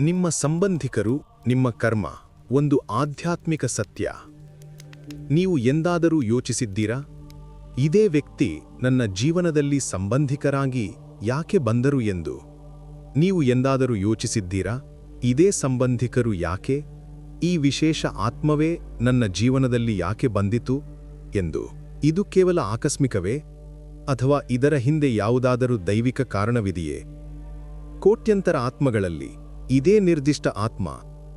ನಿಮ್ಮ ಸಂಬಂಧಿಕರು, ನಿಮ್ಮ ಕರ್ಮ, ಒಂದು ಆಧ್ಯಾತ್ಮಿಕ ಸತ್ಯ. ನೀವು ಎಂದಾದರೂ ಯೋಚಿಸಿದ್ದೀರಾ? ಇದೇ ವ್ಯಕ್ತಿ ನನ್ನ ಜೀವನದಲ್ಲಿ ಸಂಬಂಧಿಕರಾಗಿ ಯಾಕೆ ಬಂದರು ಎಂದು. ನೀವು ಎಂದಾದರೂ ಯೋಚಿಸಿದ್ದೀರಾ? ಇದೇ ಸಂಬಂಧಿಕರು ಯಾಕೆ? ಈ ವಿಶೇಷ ಆತ್ಮವೇ ನನ್ನ ಜೀವನದಲ್ಲಿ ಯಾಕೆ ಬಂದಿತು? ಎಂದು. ಇದು ಕೇವಲ ಆಕಸ್ಮಿಕವೇ? ಅಥವಾ ಇದರ ಹಿಂದೆ ಯಾವುದಾದರೂ ದೈವಿಕ ಕಾರಣವಿದೆಯೇ? ಕೋಟ್ಯಂತರ ಆತ್ಮಗಳಲ್ಲಿ ಇದೇ ನಿರ್ದಿಷ್ಟ ಆತ್ಮ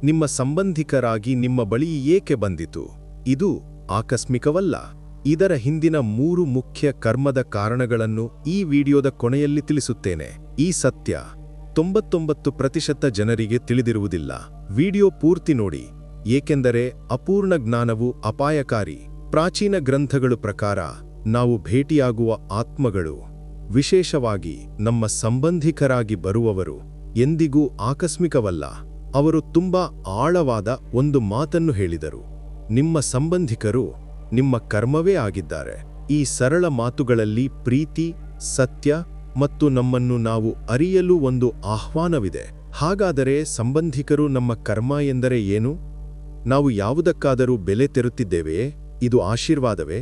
ನಿಮ್ಮ ಸಂಬಂಧಿಕರಾಗಿ ನಿಮ್ಮ ಬಳಿ ಏಕೆ ಬಂದಿತು? ಇದು ಆಕಸ್ಮಿಕವಲ್ಲ. ಇದರ ಹಿಂದಿನ ಮೂರು ಮುಖ್ಯ ಕರ್ಮದ ಕಾರಣಗಳನ್ನು ಈ ವಿಡಿಯೋದ ಕೊನೆಯಲ್ಲಿ ತಿಳಿಸುತ್ತೇನೆ. ಈ ಸತ್ಯ ತೊಂಬತ್ತೊಂಬತ್ತು ಪ್ರತಿಶತ ಜನರಿಗೆ ತಿಳಿದಿರುವುದಿಲ್ಲ. ವಿಡಿಯೋ ಪೂರ್ತಿ ನೋಡಿ. ಏಕೆಂದರೆ ಅಪೂರ್ಣ ಜ್ಞಾನವು ಅಪಾಯಕಾರಿ. ಪ್ರಾಚೀನ ಗ್ರಂಥಗಳು ಪ್ರಕಾರ ನಾವು ಭೇಟಿಯಾಗುವ ಆತ್ಮಗಳು. ವಿಶೇಷವಾಗಿ ನಮ್ಮ ಸಂಬಂಧಿಕರಾಗಿ ಬರುವವರು. ಎಂದಿಗೂ ಆಕಸ್ಮಿಕವಲ್ಲ. ಅವರು ತುಂಬ ಆಳವಾದ ಒಂದು ಮಾತನ್ನು ಹೇಳಿದರು. ನಿಮ್ಮ ಸಂಬಂಧಿಕರು ನಿಮ್ಮ ಕರ್ಮವೇ ಆಗಿದ್ದಾರೆ. ಈ ಸರಳ ಮಾತುಗಳಲ್ಲಿ ಪ್ರೀತಿ, ಸತ್ಯ ಮತ್ತು ನಮ್ಮನ್ನು ನಾವು ಅರಿಯಲು ಒಂದು ಆಹ್ವಾನವಿದೆ. ಹಾಗಾದರೆ ಸಂಬಂಧಿಕರು ನಮ್ಮ ಕರ್ಮ ಎಂದರೆ ಏನು? ನಾವು ಯಾವುದಕ್ಕಾದರೂ ಬೆಲೆ ತೆರುತ್ತಿದ್ದೇವೆಯೇ? ಇದು ಆಶೀರ್ವಾದವೇ?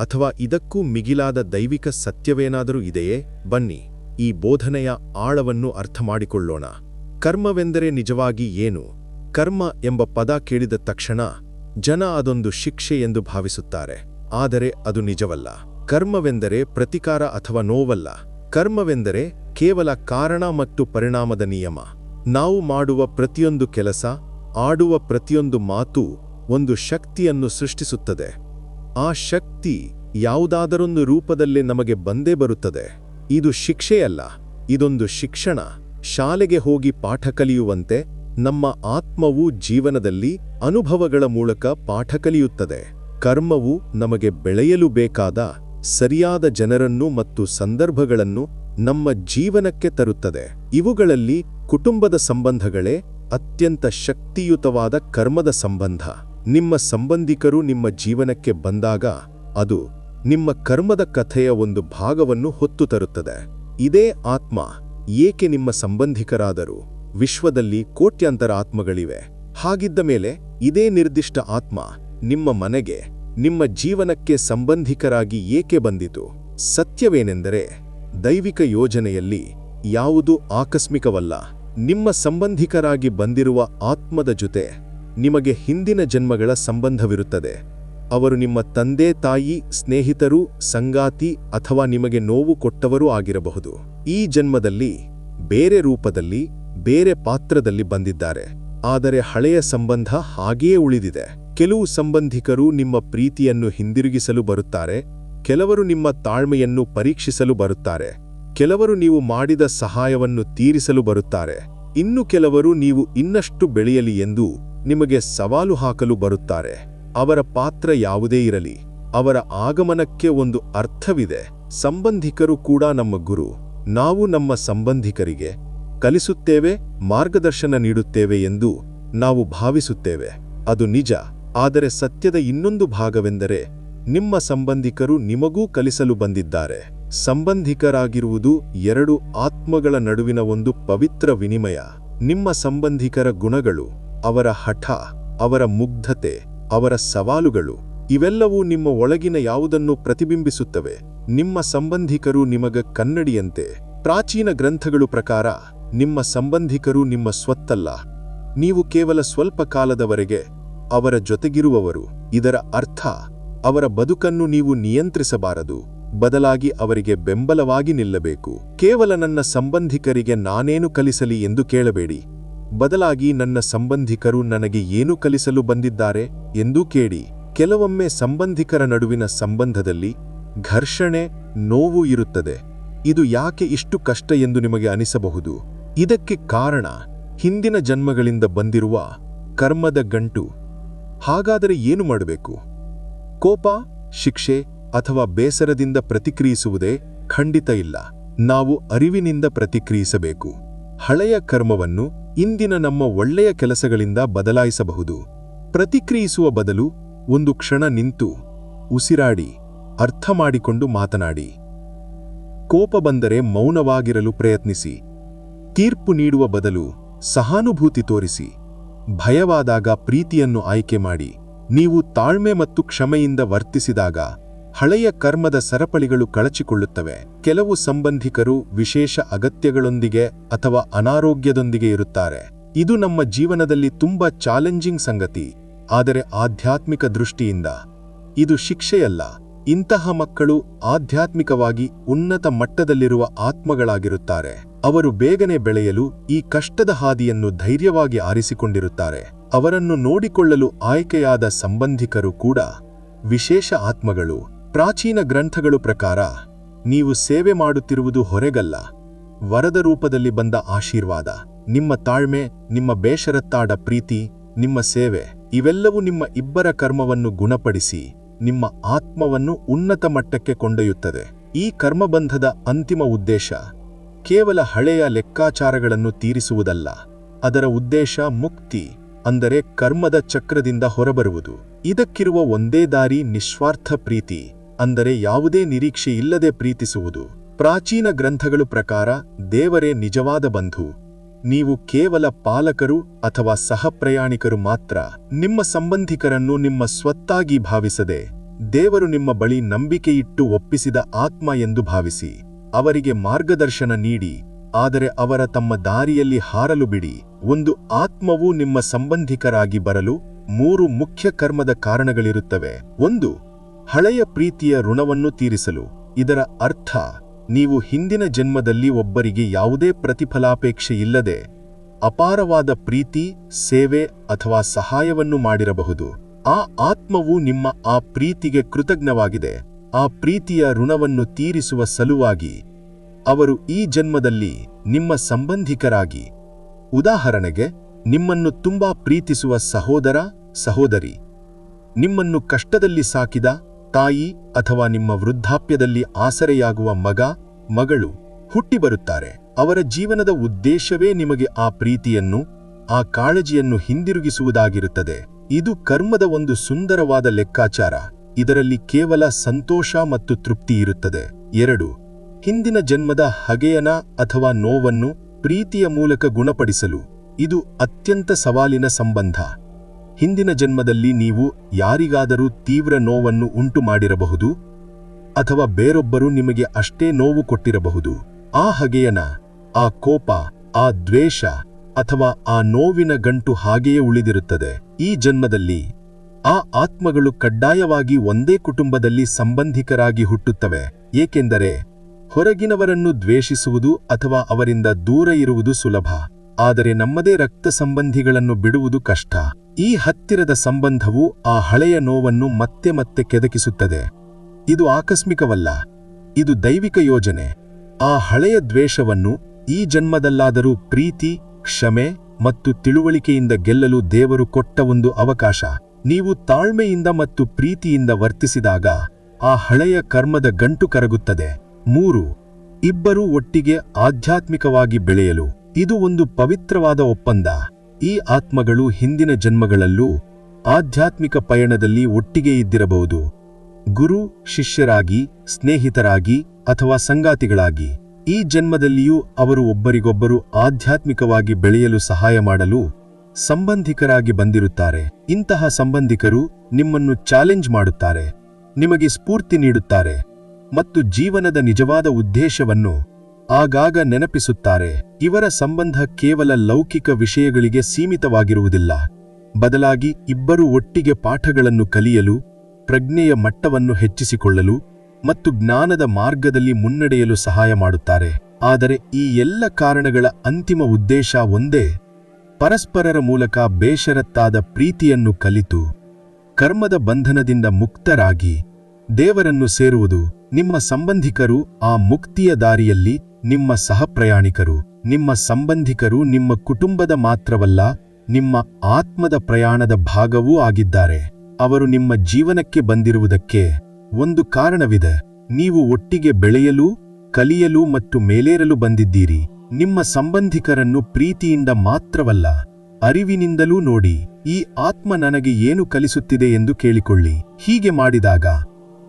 ಅಥವಾ ಇದಕ್ಕೂ ಮಿಗಿಲಾದ ದೈವಿಕ ಸತ್ಯವೇನಾದರೂ ಇದೆಯೇ? ಬನ್ನಿ. ಈ ಬೋಧನೆಯ ಆಳವನ್ನು ಅರ್ಥಮಾಡಿಕೊಳ್ಳೋಣ. ಕರ್ಮವೆಂದರೆ ನಿಜವಾಗಿ ಏನು? ಕರ್ಮ ಎಂಬ ಪದ ಕೇಳಿದ ತಕ್ಷಣ ಜನ ಅದೊಂದು ಶಿಕ್ಷೆ ಎಂದು ಭಾವಿಸುತ್ತಾರೆ. ಆದರೆ ಅದು ನಿಜವಲ್ಲ. ಕರ್ಮವೆಂದರೆ ಪ್ರತಿಕಾರ ಅಥವಾ ನೋವಲ್ಲ. ಕರ್ಮವೆಂದರೆ ಕೇವಲ ಕಾರಣ ಮತ್ತು ಪರಿಣಾಮದ ನಿಯಮ. ನಾವು ಮಾಡುವ ಪ್ರತಿಯೊಂದು ಕೆಲಸ, ಆಡುವ ಪ್ರತಿಯೊಂದು ಮಾತು ಒಂದು ಶಕ್ತಿಯನ್ನು ಸೃಷ್ಟಿಸುತ್ತದೆ. ಆ ಶಕ್ತಿ ಯಾವುದಾದರೊಂದು ರೂಪದಲ್ಲಿ ನಮಗೆ ಬಂದೇ ಬರುತ್ತದೆ. ಇದು ಶಿಕ್ಷೆಯಲ್ಲ, ಇದೊಂದು ಶಿಕ್ಷಣ. ಶಾಲೆಗೆ ಹೋಗಿ ಪಾಠ ಕಲಿಯುವಂತೆ ನಮ್ಮ ಆತ್ಮವು ಜೀವನದಲ್ಲಿ ಅನುಭವಗಳ ಮೂಲಕ ಪಾಠ ಕಲಿಯುತ್ತದೆ. ಕರ್ಮವು ನಮಗೆ ಬೆಳೆಯಲು ಬೇಕಾದ ಸರಿಯಾದ ಜನರನ್ನು ಮತ್ತು ಸಂದರ್ಭಗಳನ್ನು ನಮ್ಮ ಜೀವನಕ್ಕೆ ತರುತ್ತದೆ. ಇವುಗಳಲ್ಲಿ ಕುಟುಂಬದ ಸಂಬಂಧಗಳೇ ಅತ್ಯಂತ ಶಕ್ತಿಯುತವಾದ ಕರ್ಮದ ಸಂಬಂಧ. ನಿಮ್ಮ ಸಂಬಂಧಿಕರು ನಿಮ್ಮ ಜೀವನಕ್ಕೆ ಬಂದಾಗ ಅದು ನಿಮ್ಮ ಕರ್ಮದ ಕಥೆಯ ಒಂದು ಭಾಗವನ್ನು ಹೊತ್ತು ತರುತ್ತದೆ. ಇದೇ ಆತ್ಮ ಏಕೆ ನಿಮ್ಮ ಸಂಬಂಧಿಕರಾದರು ವಿಶ್ವದಲ್ಲಿ ಕೋಟ್ಯಂತರ ಆತ್ಮಗಳಿವೆ. ಹಾಗಿದ್ದ ಮೇಲೆ ಇದೇ ನಿರ್ದಿಷ್ಟ ಆತ್ಮ ನಿಮ್ಮ ಮನೆಗೆ, ನಿಮ್ಮ ಜೀವನಕ್ಕೆ ಸಂಬಂಧಿಕರಾಗಿ ಏಕೆ ಬಂದಿತು? ಸತ್ಯವೇನೆಂದರೆ ದೈವಿಕ ಯೋಜನೆಯಲ್ಲಿ ಯಾವುದು ಆಕಸ್ಮಿಕವಲ್ಲ. ನಿಮ್ಮ ಸಂಬಂಧಿಕರಾಗಿ ಬಂದಿರುವ ಆತ್ಮದ ಜೊತೆ ನಿಮಗೆ ಹಿಂದಿನ ಜನ್ಮಗಳ ಸಂಬಂಧವಿರುತ್ತದೆ. ಅವರು ನಿಮ್ಮ ತಂದೆ, ತಾಯಿ, ಸ್ನೇಹಿತರು, ಸಂಗಾತಿ ಅಥವಾ ನಿಮಗೆ ನೋವು ಕೊಟ್ಟವರೂ ಆಗಿರಬಹುದು. ಈ ಜನ್ಮದಲ್ಲಿ ಬೇರೆ ರೂಪದಲ್ಲಿ, ಬೇರೆ ಪಾತ್ರದಲ್ಲಿ ಬಂದಿದ್ದಾರೆ. ಆದರೆ ಹಳೆಯ ಸಂಬಂಧ ಹಾಗೆಯೇ ಉಳಿದಿದೆ. ಕೆಲವು ಸಂಬಂಧಿಕರು ನಿಮ್ಮ ಪ್ರೀತಿಯನ್ನು ಹಿಂದಿರುಗಿಸಲು ಬರುತ್ತಾರೆ. ಕೆಲವರು ನಿಮ್ಮ ತಾಳ್ಮೆಯನ್ನು ಪರೀಕ್ಷಿಸಲು ಬರುತ್ತಾರೆ. ಕೆಲವರು ನೀವು ಮಾಡಿದ ಸಹಾಯವನ್ನು ತೀರಿಸಲು ಬರುತ್ತಾರೆ. ಇನ್ನು ಕೆಲವರು ನೀವು ಇನ್ನಷ್ಟು ಬೆಳೆಯಲಿ ಎಂದು ನಿಮಗೆ ಸವಾಲು ಹಾಕಲು ಬರುತ್ತಾರೆ. ಅವರ ಪಾತ್ರ ಯಾವುದೇ ಇರಲಿ, ಅವರ ಆಗಮನಕ್ಕೆ ಒಂದು ಅರ್ಥವಿದೆ. ಸಂಬಂಧಿಕರು ಕೂಡ ನಮ್ಮ ಗುರು, ನಾವು ನಮ್ಮ ಸಂಬಂಧಿಕರಿಗೆ ಕಲಿಸುತ್ತೇವೆ, ಮಾರ್ಗದರ್ಶನ ನೀಡುತ್ತೇವೆ ಎಂದು ನಾವು ಭಾವಿಸುತ್ತೇವೆ. ಅದು ನಿಜ, ಆದರೆ ಸತ್ಯದ ಇನ್ನೊಂದು ಭಾಗವೆಂದರೆ ನಿಮ್ಮ ಸಂಬಂಧಿಕರು ನಿಮಗೂ ಕಲಿಸಲು ಬಂದಿದ್ದಾರೆ. ಸಂಬಂಧಿಕರಾಗಿರುವುದು ಎರಡು ಆತ್ಮಗಳ ನಡುವಿನ ಒಂದು ಪವಿತ್ರ ವಿನಿಮಯ. ನಿಮ್ಮ ಸಂಬಂಧಿಕರ ಗುಣಗಳು, ಅವರ ಹಠ, ಅವರ ಮುಗ್ಧತೆ ಅವರ ಸವಾಲುಗಳು, ಇವೆಲ್ಲವೂ ನಿಮ್ಮ ಒಳಗಿನ ಯಾವುದನ್ನು ಪ್ರತಿಬಿಂಬಿಸುತ್ತವೆ. ನಿಮ್ಮ ಸಂಬಂಧಿಕರು ನಿಮಗ ಕನ್ನಡಿಯಂತೆ. ಪ್ರಾಚೀನ ಗ್ರಂಥಗಳು ಪ್ರಕಾರ, ನಿಮ್ಮ ಸಂಬಂಧಿಕರು ನಿಮ್ಮ ಸ್ವತ್ತಲ್ಲ. ನೀವು ಕೇವಲ ಸ್ವಲ್ಪ ಕಾಲದವರೆಗೆ ಅವರ ಜೊತೆಗಿರುವವರು. ಇದರ ಅರ್ಥ, ಅವರ ಬದುಕನ್ನು ನೀವು ನಿಯಂತ್ರಿಸಬಾರದು. ಬದಲಾಗಿ ಅವರಿಗೆ ಬೆಂಬಲವಾಗಿ ನಿಲ್ಲಬೇಕು. ಕೇವಲ ನನ್ನ ಸಂಬಂಧಿಕರಿಗೆ ನಾನೇನು ಕಲಿಸಲಿ ಎಂದು ಕೇಳಬೇಡಿ. ಬದಲಾಗಿ ನನ್ನ ಸಂಬಂಧಿಕರು ನನಗೆ ಏನು ಕಲಿಸಲು ಬಂದಿದ್ದಾರೆ ಎಂದೂ ಕೇಳಿ, ಕೆಲವೊಮ್ಮೆ ಸಂಬಂಧಿಕರ ನಡುವಿನ ಸಂಬಂಧದಲ್ಲಿ ಘರ್ಷಣೆ, ನೋವು ಇರುತ್ತದೆ. ಇದು ಯಾಕೆ ಇಷ್ಟು ಕಷ್ಟ ಎಂದು ನಿಮಗೆ ಅನಿಸಬಹುದು? ಇದಕ್ಕೆ ಕಾರಣ, ಹಿಂದಿನ ಜನ್ಮಗಳಿಂದ ಬಂದಿರುವ ಕರ್ಮದ ಗಂಟು. ಹಾಗಾದರೆ ಏನು ಮಾಡಬೇಕು? ಕೋಪ, ಶಿಕ್ಷೆ ಅಥವಾ ಬೇಸರದಿಂದ ಪ್ರತಿಕ್ರಿಯಿಸುವುದೇ ಖಂಡಿತ ಇಲ್ಲ. ನಾವು ಅರಿವಿನಿಂದ ಪ್ರತಿಕ್ರಿಯಿಸಬೇಕು. ಹಳೆಯ ಕರ್ಮವನ್ನು ಇಂದಿನ ನಮ್ಮ ಒಳ್ಳೆಯ ಕೆಲಸಗಳಿಂದ ಬದಲಾಯಿಸಬಹುದು. ಪ್ರತಿಕ್ರಿಯಿಸುವ ಬದಲು ಒಂದು ಕ್ಷಣ ನಿಂತು, ಉಸಿರಾಡಿ, ಅರ್ಥ ಮಾಡಿಕೊಂಡು ಮಾತನಾಡಿ. ಕೋಪ ಬಂದರೆ ಮೌನವಾಗಿರಲು ಪ್ರಯತ್ನಿಸಿ. ತೀರ್ಪು ನೀಡುವ ಬದಲು ಸಹಾನುಭೂತಿ ತೋರಿಸಿ. ಭಯವಾದಾಗ ಪ್ರೀತಿಯನ್ನು ಆಯ್ಕೆ ಮಾಡಿ. ನೀವು ತಾಳ್ಮೆ ಮತ್ತು ಕ್ಷಮೆಯಿಂದ ವರ್ತಿಸಿದಾಗ ಹಳೆಯ ಕರ್ಮದ ಸರಪಳಿಗಳು ಕಳಚಿಕೊಳ್ಳುತ್ತವೆ. ಕೆಲವು ಸಂಬಂಧಿಕರು ವಿಶೇಷ ಅಗತ್ಯಗಳೊಂದಿಗೆ ಅಥವಾ ಅನಾರೋಗ್ಯದೊಂದಿಗೆ ಇರುತ್ತಾರೆ. ಇದು ನಮ್ಮ ಜೀವನದಲ್ಲಿ ತುಂಬಾ ಚಾಲೆಂಜಿಂಗ್ ಸಂಗತಿ. ಆದರೆ ಆಧ್ಯಾತ್ಮಿಕ ದೃಷ್ಟಿಯಿಂದ ಇದು ಶಿಕ್ಷೆಯಲ್ಲ. ಇಂತಹ ಮಕ್ಕಳು ಆಧ್ಯಾತ್ಮಿಕವಾಗಿ ಉನ್ನತ ಮಟ್ಟದಲ್ಲಿರುವ ಆತ್ಮಗಳಾಗಿರುತ್ತಾರೆ. ಅವರು ಬೇಗನೆ ಬೆಳೆಯಲು ಈ ಕಷ್ಟದ ಹಾದಿಯನ್ನು ಧೈರ್ಯವಾಗಿ ಆರಿಸಿಕೊಂಡಿರುತ್ತಾರೆ. ಅವರನ್ನು ನೋಡಿಕೊಳ್ಳಲು ಆಯ್ಕೆಯಾದ ಸಂಬಂಧಿಕರು ಕೂಡ ವಿಶೇಷ ಆತ್ಮಗಳು. ಪ್ರಾಚೀನ ಗ್ರಂಥಗಳು ಪ್ರಕಾರ, ನೀವು ಸೇವೆ ಮಾಡುತ್ತಿರುವುದು ಹೊರೆಗಲ್ಲ. ವರದ ರೂಪದಲ್ಲಿ ಬಂದ ಆಶೀರ್ವಾದ, ನಿಮ್ಮ ತಾಳ್ಮೆ, ನಿಮ್ಮ ಬೇಷರತ್ತಾಡ ಪ್ರೀತಿ, ನಿಮ್ಮ ಸೇವೆ, ಇವೆಲ್ಲವೂ ನಿಮ್ಮ ಇಬ್ಬರ ಕರ್ಮವನ್ನು ಗುಣಪಡಿಸಿ, ನಿಮ್ಮ ಆತ್ಮವನ್ನು ಉನ್ನತ ಮಟ್ಟಕ್ಕೆ ಕೊಂಡೊಯ್ಯುತ್ತದೆ. ಈ ಕರ್ಮಬಂಧದ ಅಂತಿಮ ಉದ್ದೇಶ, ಕೇವಲ ಹಳೆಯ ಲೆಕ್ಕಾಚಾರಗಳನ್ನು ತೀರಿಸುವುದಲ್ಲ, ಅದರ ಉದ್ದೇಶ ಮುಕ್ತಿ, ಅಂದರೆ ಕರ್ಮದ ಚಕ್ರದಿಂದ ಹೊರಬರುವುದು. ಇದಕ್ಕಿರುವ ಒಂದೇ ದಾರಿ ನಿಸ್ವಾರ್ಥ ಪ್ರೀತಿ. ಅಂದರೆ ಯಾವುದೇ ನಿರೀಕ್ಷೆ ಇಲ್ಲದೆ ಪ್ರೀತಿಸುವುದು. ಪ್ರಾಚೀನ ಗ್ರಂಥಗಳು ಪ್ರಕಾರ ದೇವರೇ ನಿಜವಾದ ಬಂಧು. ನೀವು ಕೇವಲ ಪಾಲಕರು ಅಥವಾ ಸಹಪ್ರಯಾಣಿಕರು ಮಾತ್ರ. ನಿಮ್ಮ ಸಂಬಂಧಿಕರನ್ನು ನಿಮ್ಮ ಸ್ವತ್ತಾಗಿ ಭಾವಿಸದೆ, ದೇವರು ನಿಮ್ಮ ಬಳಿ ನಂಬಿಕೆಯಿಟ್ಟು ಒಪ್ಪಿಸಿದ ಆತ್ಮ ಎಂದು ಭಾವಿಸಿ. ಅವರಿಗೆ ಮಾರ್ಗದರ್ಶನ ನೀಡಿ, ಆದರೆ ಅವರ ತಮ್ಮ ದಾರಿಯಲ್ಲಿ ಹಾರಲು ಬಿಡಿ. ಒಂದು ಆತ್ಮವು ನಿಮ್ಮ ಸಂಬಂಧಿಕರಾಗಿ ಬರಲು ಮೂರು ಮುಖ್ಯ ಕರ್ಮದ ಕಾರಣಗಳಿರುತ್ತವೆ. ಒಂದು ಹಳೆಯ ಪ್ರೀತಿಯ ಋಣವನ್ನು ತೀರಿಸಲು. ಇದರ ಅರ್ಥ, ನೀವು ಹಿಂದಿನ ಜನ್ಮದಲ್ಲಿ ಒಬ್ಬರಿಗೆ ಯಾವುದೇ ಪ್ರತಿಫಲಾಪೇಕ್ಷೆ ಇಲ್ಲದೆ ಅಪಾರವಾದ ಪ್ರೀತಿ, ಸೇವೆ ಅಥವಾ ಸಹಾಯವನ್ನು ಮಾಡಿರಬಹುದು. ಆ ಆತ್ಮವು ನಿಮ್ಮ ಆ ಪ್ರೀತಿಗೆ ಕೃತಜ್ಞವಾಗಿದೆ. ಆ ಪ್ರೀತಿಯ ಋಣವನ್ನು ತೀರಿಸುವ ಸಲುವಾಗಿ ಅವರು ಈ ಜನ್ಮದಲ್ಲಿ ನಿಮ್ಮ ಸಂಬಂಧಿಕರಾಗಿ. ಉದಾಹರಣೆಗೆ, ನಿಮ್ಮನ್ನು ತುಂಬಾ ಪ್ರೀತಿಸುವ ಸಹೋದರ, ಸಹೋದರಿ. ನಿಮ್ಮನ್ನು ಕಷ್ಟದಲ್ಲಿ ಸಾಕಿದ ತಾಯಿ ಅಥವಾ ನಿಮ್ಮ ವೃದ್ಧಾಪ್ಯದಲ್ಲಿ ಆಸರೆಯಾಗುವ ಮಗ, ಮಗಳು ಹುಟ್ಟಿ ಬರುತ್ತಾರೆ. ಅವರ ಜೀವನದ ಉದ್ದೇಶವೇ ನಿಮಗೆ ಆ ಪ್ರೀತಿಯನ್ನು, ಆ ಕಾಳಜಿಯನ್ನು ಹಿಂದಿರುಗಿಸುವುದಾಗಿರುತ್ತದೆ. ಇದು ಕರ್ಮದ ಒಂದು ಸುಂದರವಾದ ಲೆಕ್ಕಾಚಾರ. ಇದರಲ್ಲಿ ಕೇವಲ ಸಂತೋಷ ಮತ್ತು ತೃಪ್ತಿ ಇರುತ್ತದೆ. ಎರಡು, ಹಿಂದಿನ ಜನ್ಮದ ಹಗೆಯನ ಅಥವಾ ನೋವನ್ನು ಪ್ರೀತಿಯ ಮೂಲಕ ಗುಣಪಡಿಸಲು. ಇದು ಅತ್ಯಂತ ಸವಾಲಿನ ಸಂಬಂಧ. ಹಿಂದಿನ ಜನ್ಮದಲ್ಲಿ ನೀವು ಯಾರಿಗಾದರೂ ತೀವ್ರ ನೋವನ್ನು ಉಂಟು ಮಾಡಿರಬಹುದು ಅಥವಾ ಬೇರೊಬ್ಬರು ನಿಮಗೆ ಅಷ್ಟೇ ನೋವು ಕೊಟ್ಟಿರಬಹುದು. ಆ ಹಗೆಯನ, ಆ ಕೋಪ, ಆ ದ್ವೇಷ ಅಥವಾ ಆ ನೋವಿನ ಗಂಟು ಹಾಗೆಯೇ ಉಳಿದಿರುತ್ತದೆ. ಈ ಜನ್ಮದಲ್ಲಿ ಆ ಆತ್ಮಗಳು ಕಡ್ಡಾಯವಾಗಿ ಒಂದೇ ಕುಟುಂಬದಲ್ಲಿ ಸಂಬಂಧಿಕರಾಗಿ ಹುಟ್ಟುತ್ತವೆ. ಏಕೆಂದರೆ ಹೊರಗಿನವರನ್ನು ದ್ವೇಷಿಸುವುದು ಅಥವಾ ಅವರಿಂದ ದೂರ ಇರುವುದು ಸುಲಭ. ಆದರೆ ನಮ್ಮದೇ ರಕ್ತ ಸಂಬಂಧಿಗಳನ್ನು ಬಿಡುವುದು ಕಷ್ಟ. ಈ ಹತ್ತಿರದ ಸಂಬಂಧವು ಆ ಹಳೆಯ ನೋವನ್ನು ಮತ್ತೆ ಮತ್ತೆ ಕೆದಕಿಸುತ್ತದೆ. ಇದು ಆಕಸ್ಮಿಕವಲ್ಲ. ಇದು ದೈವಿಕ ಯೋಜನೆ. ಆ ಹಳೆಯ ದ್ವೇಷವನ್ನು ಈ ಜನ್ಮದಲ್ಲಾದರೂ ಪ್ರೀತಿ, ಕ್ಷಮೆ ಮತ್ತು ತಿಳುವಳಿಕೆಯಿಂದ ಗೆಲ್ಲಲು ದೇವರು ಕೊಟ್ಟ ಒಂದು ಅವಕಾಶ. ನೀವು ತಾಳ್ಮೆಯಿಂದ ಮತ್ತು ಪ್ರೀತಿಯಿಂದ ವರ್ತಿಸಿದಾಗ ಆ ಹಳೆಯ ಕರ್ಮದ ಗಂಟು ಕರಗುತ್ತದೆ. ಮೂರು, ಇಬ್ಬರೂ ಒಟ್ಟಿಗೆ ಆಧ್ಯಾತ್ಮಿಕವಾಗಿ ಬೆಳೆಯಲು. ಇದು ಒಂದು ಪವಿತ್ರವಾದ ಒಪ್ಪಂದ. ಈ ಆತ್ಮಗಳು ಹಿಂದಿನ ಜನ್ಮಗಳಲ್ಲೂ ಆಧ್ಯಾತ್ಮಿಕ ಪಯಣದಲ್ಲಿ ಒಟ್ಟಿಗೆ ಇದ್ದಿರಬಹುದು. ಗುರು, ಶಿಷ್ಯರಾಗಿ, ಸ್ನೇಹಿತರಾಗಿ ಅಥವಾ ಸಂಗಾತಿಗಳಾಗಿ. ಈ ಜನ್ಮದಲ್ಲಿಯೂ ಅವರು ಒಬ್ಬರಿಗೊಬ್ಬರು ಆಧ್ಯಾತ್ಮಿಕವಾಗಿ ಬೆಳೆಯಲು ಸಹಾಯ ಮಾಡಲು ಸಂಬಂಧಿಕರಾಗಿ ಬಂದಿರುತ್ತಾರೆ. ಇಂತಹ ಸಂಬಂಧಿಕರು ನಿಮ್ಮನ್ನು ಚಾಲೆಂಜ್ ಮಾಡುತ್ತಾರೆ. ನಿಮಗೆ ಸ್ಫೂರ್ತಿ ನೀಡುತ್ತಾರೆ. ಮತ್ತು ಜೀವನದ ನಿಜವಾದ ಉದ್ದೇಶವನ್ನು ಆಗಾಗ ನೆನಪಿಸುತ್ತಾರೆ, ಇವರ ಸಂಬಂಧ ಕೇವಲ ಲೌಕಿಕ ವಿಷಯಗಳಿಗೆ ಸೀಮಿತವಾಗಿರುವುದಿಲ್ಲ. ಬದಲಾಗಿ ಇಬ್ಬರು ಒಟ್ಟಿಗೆ ಪಾಠಗಳನ್ನು ಕಲಿಯಲು, ಪ್ರಜ್ಞೆಯ ಮಟ್ಟವನ್ನು ಹೆಚ್ಚಿಸಿಕೊಳ್ಳಲು ಮತ್ತು ಜ್ಞಾನದ ಮಾರ್ಗದಲ್ಲಿ ಮುನ್ನಡೆಯಲು ಸಹಾಯ ಮಾಡುತ್ತಾರೆ. ಆದರೆ ಈ ಎಲ್ಲ ಕಾರಣಗಳ ಅಂತಿಮ ಉದ್ದೇಶ ಒಂದೇ, ಪರಸ್ಪರರ ಮೂಲಕ ಬೇಷರತ್ತಾದ ಪ್ರೀತಿಯನ್ನು ಕಲಿತು, ಕರ್ಮದ ಬಂಧನದಿಂದ ಮುಕ್ತರಾಗಿ ದೇವರನ್ನು ಸೇರುವುದು ನಿಮ್ಮ ಸಂಬಂಧಿಕರು ಆ ಮುಕ್ತಿಯ ದಾರಿಯಲ್ಲಿ ನಿಮ್ಮ ಸಹಪ್ರಯಾಣಿಕರು. ನಿಮ್ಮ ಸಂಬಂಧಿಕರು ನಿಮ್ಮ ಕುಟುಂಬದ ಮಾತ್ರವಲ್ಲ, ನಿಮ್ಮ ಆತ್ಮದ ಪ್ರಯಾಣದ ಭಾಗವೂ ಆಗಿದ್ದಾರೆ. ಅವರು ನಿಮ್ಮ ಜೀವನಕ್ಕೆ ಬಂದಿರುವುದಕ್ಕೆ ಒಂದು ಕಾರಣವಿದೆ. ನೀವು ಒಟ್ಟಿಗೆ ಬೆಳೆಯಲು, ಕಲಿಯಲು ಮತ್ತು ಮೇಲೇರಲು ಬಂದಿದ್ದೀರಿ. ನಿಮ್ಮ ಸಂಬಂಧಿಕರನ್ನು ಪ್ರೀತಿಯಿಂದ ಮಾತ್ರವಲ್ಲ, ಅರಿವಿನಿಂದಲೂ ನೋಡಿ, ಈ ಆತ್ಮ ನನಗೆ ಏನು ಕಲಿಸುತ್ತಿದೆ ಎಂದು ಕೇಳಿಕೊಳ್ಳಿ. ಹೀಗೆ ಮಾಡಿದಾಗ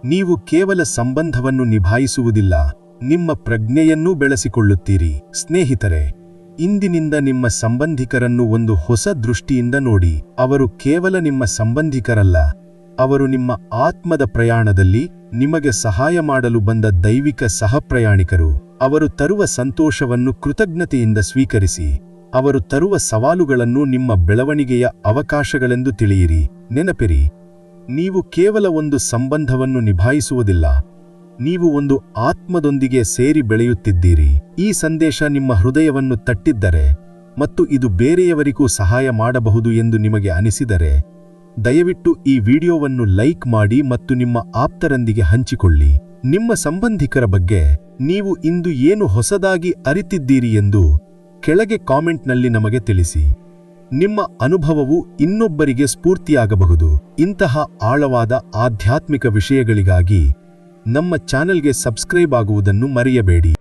ನೀವು ಕೇವಲ ಸಂಬಂಧವನ್ನು ನಿಭಾಯಿಸುವುದಿಲ್ಲ, ನಿಮ್ಮ ಪ್ರಜ್ಞೆಯನ್ನೂ ಬೆಳೆಸಿಕೊಳ್ಳುತ್ತೀರಿ. ಸ್ನೇಹಿತರೆ, ಇಂದಿನಿಂದ ನಿಮ್ಮ ಸಂಬಂಧಿಕರನ್ನು ಒಂದು ಹೊಸ ದೃಷ್ಟಿಯಿಂದ ನೋಡಿ. ಅವರು ಕೇವಲ ನಿಮ್ಮ ಸಂಬಂಧಿಕರಲ್ಲ, ಅವರು ನಿಮ್ಮ ಆತ್ಮದ ಪ್ರಯಾಣದಲ್ಲಿ ನಿಮಗೆ ಸಹಾಯ ಮಾಡಲು ಬಂದ ದೈವಿಕ ಸಹಪ್ರಯಾಣಿಕರು. ಅವರು ತರುವ ಸಂತೋಷವನ್ನು ಕೃತಜ್ಞತೆಯಿಂದ ಸ್ವೀಕರಿಸಿ. ಅವರು ತರುವ ಸವಾಲುಗಳನ್ನು ನಿಮ್ಮ ಬೆಳವಣಿಗೆಯ ಅವಕಾಶಗಳೆಂದು ತಿಳಿಯಿರಿ. ನೆನಪಿರಿ ನೀವು ಕೇವಲ ಒಂದು ಸಂಬಂಧವನ್ನು ನಿಭಾಯಿಸುವುದಿಲ್ಲ. ನೀವು ಒಂದು ಆತ್ಮದೊಂದಿಗೆ ಸೇರಿ ಬೆಳೆಯುತ್ತಿದ್ದೀರಿ. ಈ ಸಂದೇಶ ನಿಮ್ಮ ಹೃದಯವನ್ನು ತಟ್ಟಿದ್ದರೆ ಮತ್ತು ಇದು ಬೇರೆಯವರಿಗೂ ಸಹಾಯ ಮಾಡಬಹುದು ಎಂದು ನಿಮಗೆ ಅನಿಸಿದರೆ, ದಯವಿಟ್ಟು ಈ ವಿಡಿಯೋವನ್ನು ಲೈಕ್ ಮಾಡಿ ಮತ್ತು ನಿಮ್ಮ ಆಪ್ತರೊಂದಿಗೆ ಹಂಚಿಕೊಳ್ಳಿ. ನಿಮ್ಮ ಸಂಬಂಧಿಕರ ಬಗ್ಗೆ ನೀವು ಇಂದು ಏನು ಹೊಸದಾಗಿ ಅರಿತಿದ್ದೀರಿ ಎಂದು ಕೆಳಗೆ ಕಾಮೆಂಟ್ನಲ್ಲಿ ನಮಗೆ ತಿಳಿಸಿ. ನಿಮ್ಮ ಅನುಭವವು ಇನ್ನೊಬ್ಬರಿಗೆ ಸ್ಫೂರ್ತಿಯಾಗಬಹುದು. ಇಂತಹ ಆಳವಾದ ಆಧ್ಯಾತ್ಮಿಕ ವಿಷಯಗಳಿಗಾಗಿ ನಮ್ಮ ಚಾನೆಲ್ಗೆ ಸಬ್ಸ್ಕ್ರೈಬ್ ಆಗುವುದನ್ನು ಮರೆಯಬೇಡಿ.